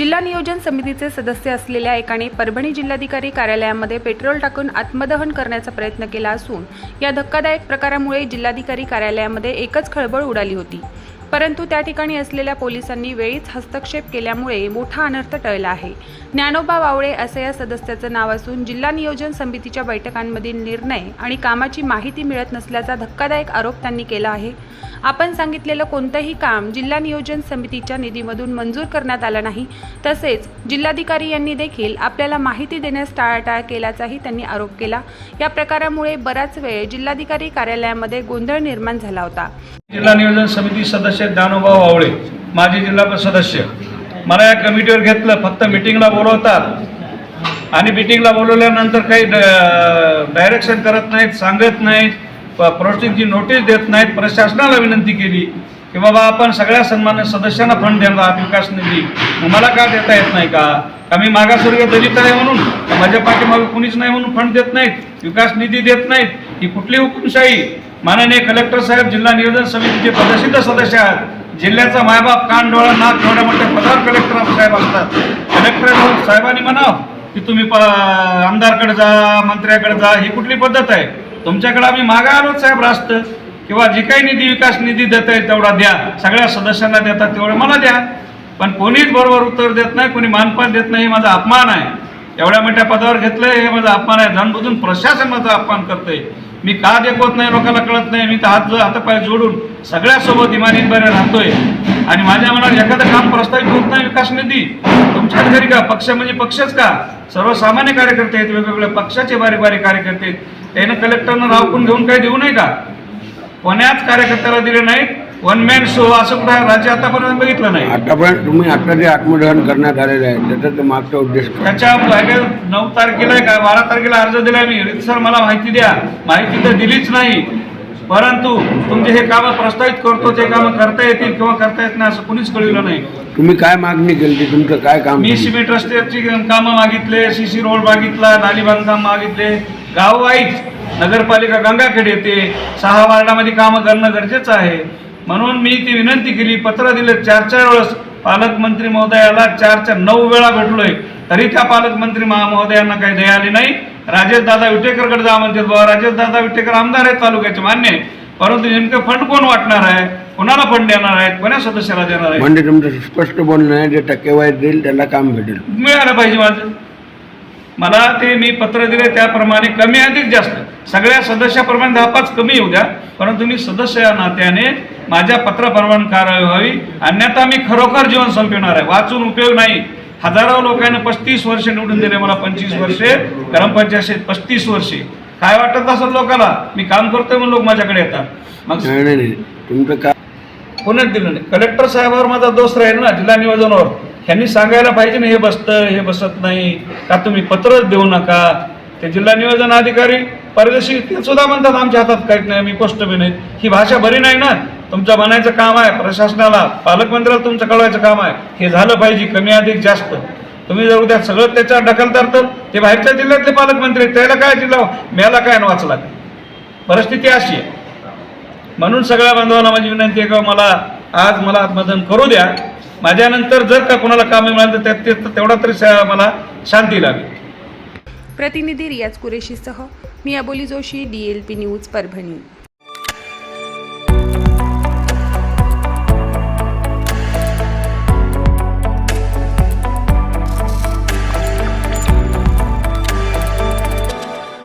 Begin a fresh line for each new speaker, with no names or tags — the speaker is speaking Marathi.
जिल्हा नियोजन समितीचे सदस्य असलेल्या एकाने परभणी जिल्हाधिकारी कार्यालयामध्ये पेट्रोल टाकून आत्मदहन करण्याचा प्रयत्न केला असून या धक्कादायक प्रकारामुळे जिल्हाधिकारी कार्यालयामध्ये एकच खळबळ उडाली होती. परंतु त्या ठिकाणी असलेल्या पोलिसांनी वेळीच हस्तक्षेप केल्यामुळे मोठा अनर्थ टळला आहे. ज्ञानोबा वावळे असं या सदस्याचं नाव असून जिल्हा नियोजन समितीच्या बैठकांमधील निर्णय आणि कामाची माहिती मिळत नसल्याचा धक्कादायक आरोप त्यांनी केला आहे. आपण सांगितलेलं कोणतंही काम जिल्हा नियोजन समितीच्या निधीमधून मंजूर करण्यात आलं नाही. तसेच जिल्हाधिकारी यांनी देखील आपल्याला माहिती देण्यास टाळाटाळ केल्याचाही त्यांनी आरोप केला. या प्रकारामुळे बराच वेळ जिल्हाधिकारी कार्यालयामध्ये गोंधळ निर्माण झाला होता.
जिल्हा नियोजन समिती सदस्य दानोबा आवळे माजी जिल्हा सदस्य. मला या कमिटीवर घेतलं फक्त मिटिंगला बोलवतात. आणि मिटिंगला बोलवल्यानंतर काही डायरेक्शन करत नाहीत सांगत नाहीत. प्रोस्टिंगची नोटीस देत नाहीत. प्रशासनाला विनंती केली की बाबा आपण सगळ्या सन्मान्य सदस्यांना फंड देणार विकास निधी. मग मला का देता येत नाही का? का मी मागासवर्गीय दलित आहे म्हणून? माझ्या पाठीमागे कुणीच नाही म्हणून फंड देत नाहीत? विकास निधी देत नाहीत? ही कुठली हुकुमशाही? माननीय कलेक्टर साहेब जिल्हा नियोजन समितीचे पदसिद्ध सदस्य आहेत. जिल्ह्याचा मायबाप कान डोळा नाक एवढ्या मोठ्या पदावर कलेक्टर साहेब असतात. कलेक्टर साहेबांनी म्हणाव की तुम्ही प आमदारकडे जा मंत्र्याकडे जा ही कुठली पद्धत आहे? तुमच्याकडे आम्ही मागा आलो साहेब रास्त. किंवा जी काही निधी विकास निधी देता येईल तेवढा द्या. सगळ्या सदस्यांना देतात तेवढं मला द्या. पण कोणीच बरोबर उत्तर देत नाही कोणी मानपान देत नाही हे माझा अपमान आहे. एवढ्या मोठ्या पदावर घेतलंय हे माझा अपमान आहे. जाणबुजून प्रशासन माझा अपमान करतंय. मी का देखवत नाही लोकांना कळत नाही. मी तर हात हातपाय जोडून सगळ्यासोबत इमानीबाने राहतोय. आणि माझ्या मनात एखादं काम प्रस्तावित होत नाही विकास निधी. तुमच्याच घरी का? पक्ष म्हणजे पक्षच का? सर्वसामान्य कार्यकर्ते आहेत वेगवेगळ्या पक्षाचे बारीक बारीक कार्यकर्ते आहेत. त्यानं कलेक्टरनं रावकून घेऊन काही देऊ नये का? कोण्याच कार्यकर्त्याला दिले नाहीत. वन मॅन शो असं कुठं राज्य आतापर्यंत बघितलं नाही.
आतापर्यंत तुम्ही आता जे आत्मदहन करण्यात आलेलं आहे त्याचा तो मागचा उद्देश काय?
त्याच्यामागे नऊ तारखेला आहे का? बारा तारखेला अर्ज दिलाय मी. सर मला माहिती द्या. माहिती तर दिलीच नाही. परंतु तुमचे हे कामं प्रस्तावित करतो ते कामं करता येतील किंवा करता येत नाही असं कुणीच कळविलं नाही.
तुम्ही काय मागणी केली? तुमचं काय काम
मी? सिमेंट रस्त्याची कामं मागितले सी सी रोड मागितला नाली बांधकाम मागितले गाववाईज नगरपालिका गंगाखेड येते. सहा वार्डामध्ये कामं करणं गरजेचं आहे. म्हणून मी ती विनंती केली पत्र दिले. चार चार वेळेस पालकमंत्री महोदयाला चार चार नऊ वेळा भेटलोय. तरी त्या पालकमंत्री महा महोदयांना काही दया आली नाही. राजेश दादा विटेकरकडे जा म्हणतात बाबा. राजेश दादा विटेकर आमदार आहेत तालुक्याचे मान्य आहे. परंतु नेमकं फंड कोण वाटणार आहे? कोणाला फंड देणार आहेत? कोण्या सदस्याला देणार आहे
म्हणजे तुमचं स्पष्ट बोलणं आहे जे टक्केवारी देईल त्याला काम भेटेल.
मिळालं पाहिजे माझं. मला ते मी पत्र दिले त्याप्रमाणे कमी अधिक जास्त. सगळ्या सदस्याप्रमाणे दहा पाच कमी येऊ द्या. परंतु मी सदस्य या नात्याने माझ्या पत्राप्रमाणे कारवाई व्हावी. अन्यथा मी खरोखर जीवन संपवणार आहे. वाचून उपयोग नाही. हजारो लोकांना पस्तीस वर्ष निवडून दिले. मला पंचवीस वर्षे ग्रामपंचायत पस्तीस वर्षे. काय वाटत असेल लोकांना मी काम करतोय म्हणून लोक माझ्याकडे येतात. मग पुण्यात दिलं नाही? कलेक्टर साहेबावर माझा दोष राहील ना? जिल्हा नियोजनावर. ह्यांनी सांगायला पाहिजे ना हे बसतं हे बसत नाही का तुम्ही पत्रच देऊ नका? ते जिल्हा नियोजन अधिकारी परदेशी ते सुद्धा म्हणतात आमच्या हातात काहीच नाही मी पोस्ट बी नाही. ही भाषा बरी नाही ना? तुमचं म्हणायचं काम आहे प्रशासनाला पालकमंत्र्याला तुमचं कळवायचं काम आहे. हे झालं पाहिजे कमी अधिक जास्त. तुम्ही जर उद्या सगळं त्याच्यावर ढकलतार तर ते बाहेरच्या जिल्ह्यातले पालकमंत्री त्याला काय जिल्हा मेला काय वाचला? परिस्थिती अशी आहे. म्हणून सगळ्या बांधवांना माझी विनंती आहे का हो, मला आज मला आत्मदन करू द्या. माझ्यानंतर जर का कोणाला कामे मिळालं तर ते- तेवढा तरी मला शांती लागेल.
प्रतिनिधी रियाज कुरेशीसह मी Aboli Joshi D L P news Parbhani.